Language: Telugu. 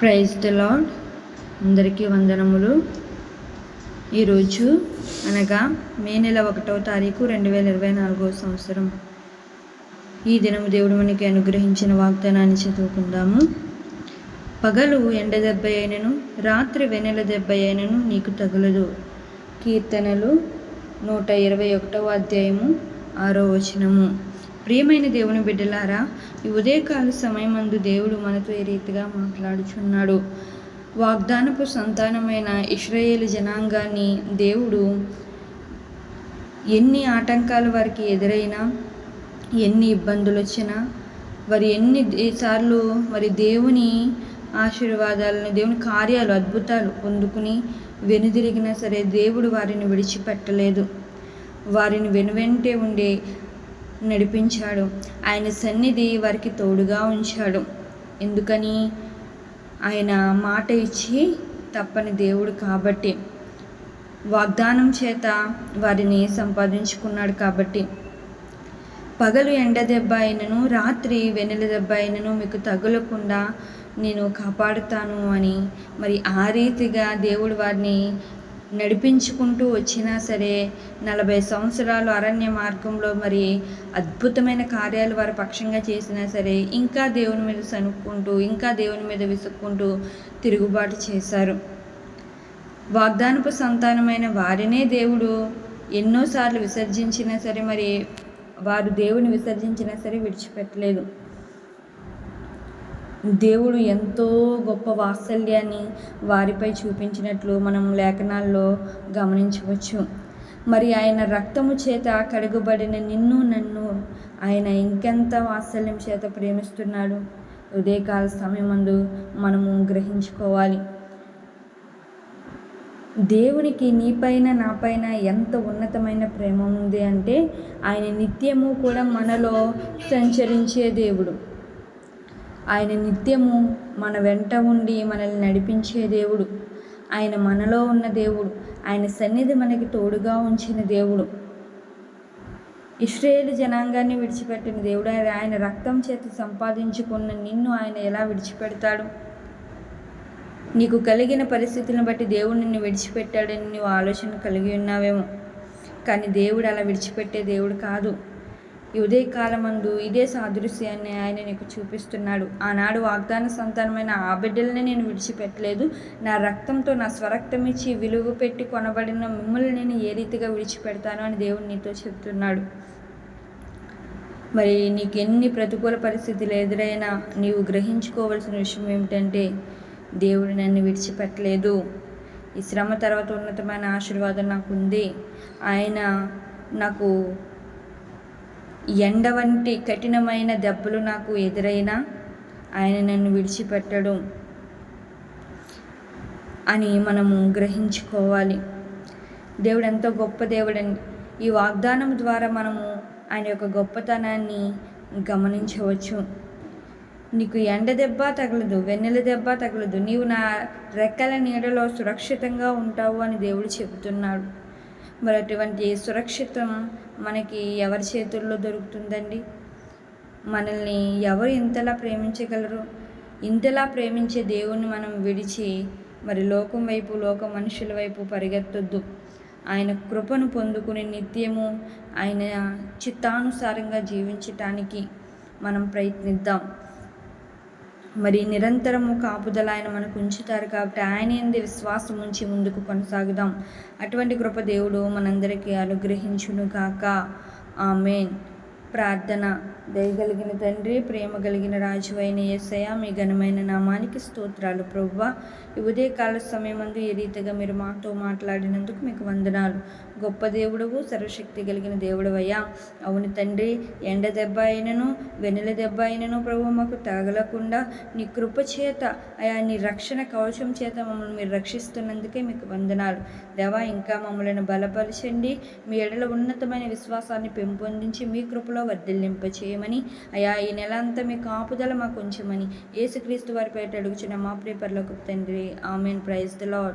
ప్రైజ్ ద లాడ్ అందరికీ వందనములు. ఈరోజు అనగా మే నెల ఒకటవ తారీఖు రెండు వేల ఇరవై నాలుగో సంవత్సరం. ఈ దినము దేవుడు మనకి అనుగ్రహించిన వాగ్దానాన్ని చదువుకుందాము. పగలు ఎండ దెబ్బ అయినను రాత్రి వెనెల దెబ్బ అయినను నీకు తగలదు. కీర్తనలు నూట ఇరవై ఒకటవ అధ్యాయము ఆరో వచనము. ప్రియమైన దేవుని బిడ్డలారా ఈ ఉదయకాల సమయమందు దేవుడు మనతో ఏ రీతిగా మాట్లాడుచున్నాడు. వాగ్దానపు సంతానమైన ఇస్రాయేల్ జనాంగాన్ని దేవుడు ఎన్ని ఆటంకాలు వారికి ఎదురైనా ఎన్ని ఇబ్బందులు వచ్చినా వారి ఎన్ని సార్లు మరి దేవుని ఆశీర్వాదాలను దేవుని కార్యాలు అద్భుతాలు పొందుకుని వెనుదిరిగినా సరే దేవుడు వారిని విడిచిపెట్టలేదు. వారిని వెనువెంటే ఉండే నడిపించాడు. ఆయన సన్నిధి వారికి తోడుగా ఉంచాడు. ఎందుకని? ఆయన మాట ఇచ్చి తప్పని దేవుడు కాబట్టి. వాగ్దానం చేత వారిని సంపాదించుకున్నాడు కాబట్టి. పగలు ఎండ దెబ్బ అయినను రాత్రి వెన్నెల దెబ్బ అయినను మీకు తగులకుండా నేను కాపాడుతాను అని. మరి ఆ రీతిగా దేవుడు వారిని నడిపించుకుంటూ వచ్చినా సరే నలభై సంవత్సరాలు అరణ్య మార్గంలో మరి అద్భుతమైన కార్యాలు వారి పక్షంగా చేసినా సరే ఇంకా దేవుని మీద సనుక్కుంటూ ఇంకా దేవుని మీద విసుక్కుంటూ తిరుగుబాటు చేశారు. వాగ్దానపు సంతానమైన వారినే దేవుడు ఎన్నోసార్లు విసర్జించినా సరే మరి వారు దేవుని విసర్జించినా సరే విడిచిపెట్టలేదు. దేవుడు ఎంతో గొప్ప వాత్సల్యాన్ని వారిపై చూపించినట్లు మనం లేఖనాల్లో గమనించవచ్చు. మరి ఆయన రక్తము చేత కడుగుబడిన నిన్ను నన్ను ఆయన ఇంకెంత వాత్సల్యం చేత ప్రేమిస్తున్నాడు? ఉదయకాల సమయమందు మనము గ్రహించుకోవాలి. దేవునికి నీపైన నాపైన ఎంత ఉన్నతమైన ప్రేమ ఉంది అంటే ఆయన నిత్యము కూడా మనలో సంచరించే దేవుడు. ఆయన నిత్యము మన వెంట ఉండి మనల్ని నడిపించే దేవుడు. ఆయన మనలో ఉన్న దేవుడు. ఆయన సన్నిధి మనకి తోడుగా ఉంచిన దేవుడు. ఇస్రాయేల్ జనాంగాన్ని విడిచిపెట్టిన దేవుడు ఆయన. రక్తం చేత సంపాదించుకున్న నిన్ను ఆయన ఎలా విడిచిపెడతాడు? నీకు కలిగిన పరిస్థితులను బట్టి దేవుడు నిన్ను విడిచిపెట్టాడని నువ్వు ఆలోచన కలిగి ఉన్నావేమో. కానీ దేవుడు అలా విడిచిపెట్టే దేవుడు కాదు. ఈ ఉదయకాలమందు ఇదే సాదృశ్యాన్ని ఆయన నీకు చూపిస్తున్నాడు. ఆనాడు వాగ్దాన సంతానమైన ఆ బిడ్డల్ని నేను విడిచిపెట్టలేదు. నా రక్తంతో నా స్వరక్తం ఇచ్చి విలువ పెట్టి కొనబడిన మిమ్మల్ని నేను ఏ రీతిగా విడిచిపెడతాను అని దేవుడు నీతో చెప్తున్నాడు. మరి నీకు ఎన్ని ప్రతికూల పరిస్థితులు ఎదురైనా నీవు గ్రహించుకోవాల్సిన విషయం ఏమిటంటే దేవుడు నన్ను విడిచిపెట్టలేదు. ఈ శ్రమ తర్వాత ఉన్నతమైన ఆశీర్వాదం నాకు ఉంది ఆయన నాకు ఎండ వంటి కఠినమైన దెబ్బలు నాకు ఎదురైనా ఆయన నన్ను విడిచిపెట్టడం అని మనము గ్రహించుకోవాలి. దేవుడు ఎంతో గొప్ప దేవుడని ఈ వాగ్దానం ద్వారా మనము ఆయన యొక్క గొప్పతనాన్ని గమనించవచ్చు. నీకు ఎండ దెబ్బ తగలదు వెన్నెల దెబ్బ తగలదు. నీవు నా రెక్కల నీడలో సురక్షితంగా ఉంటావు అని దేవుడు చెబుతున్నాడు. మరి అటువంటి సురక్షితం మనకి ఎవరి చేతుల్లో దొరుకుతుందండి? మనల్ని ఎవరు ఇంతలా ప్రేమించగలరు? ఇంతలా ప్రేమించే దేవుణ్ణి మనం విడిచి మరి లోకం వైపు లోక మనుషుల వైపు పరిగెత్తొద్దు. ఆయన కృపను పొందుకుని నిత్యము ఆయన చిత్తానుసారంగా జీవించటానికి మనం ప్రయత్నిద్దాం. మరి నిరంతరము కాపుదల ఆయన మనకు ఉంచుతారు కాబట్టి ఆయన ఎందు విశ్వాసం ఉంచి ముందుకు కొనసాగుదాం. అటువంటి కృప దేవుడు మనందరికీ అనుగ్రహించును కాక ఆమెన్. ప్రార్థన. దయగలిగిన తండ్రి ప్రేమ కలిగిన రాజు అయిన ఏసయ మీ ఘనమైన నామానికి స్తోత్రాలు ప్రభువ. ఈ ఉదయకాల సమయమందు ఏ రీతిగా మీరు మాతో మాట్లాడినందుకు మీకు వందనాలు. గొప్ప దేవుడవు సర్వశక్తి కలిగిన దేవుడవయ్యా. అవును తండ్రి ఎండ దెబ్బ అయినను వెన్నెల దెబ్బ అయినను ప్రభు మాకు తగలకుండా నీ కృప చేత అయా నీ రక్షణ కవచం చేత మమ్మల్ని మీరు రక్షిస్తున్నందుకే మీకు వందనాలు. దేవా ఇంకా మమ్మల్ని బలపరచండి. మీ ఎడల ఉన్నతమైన విశ్వాసాన్ని పెంపొందించి మీ కృపలో వర్ధిల్లింప చేయమని అయా ఈ నెల అంతా మీ కాపుదల మాకు ఉంచమని. ఏసుక్రీస్తు వారి పేట అడుగుచున్న మా ప్రేపర్లకు తండ్రి. ఆమెన్. Praise the lord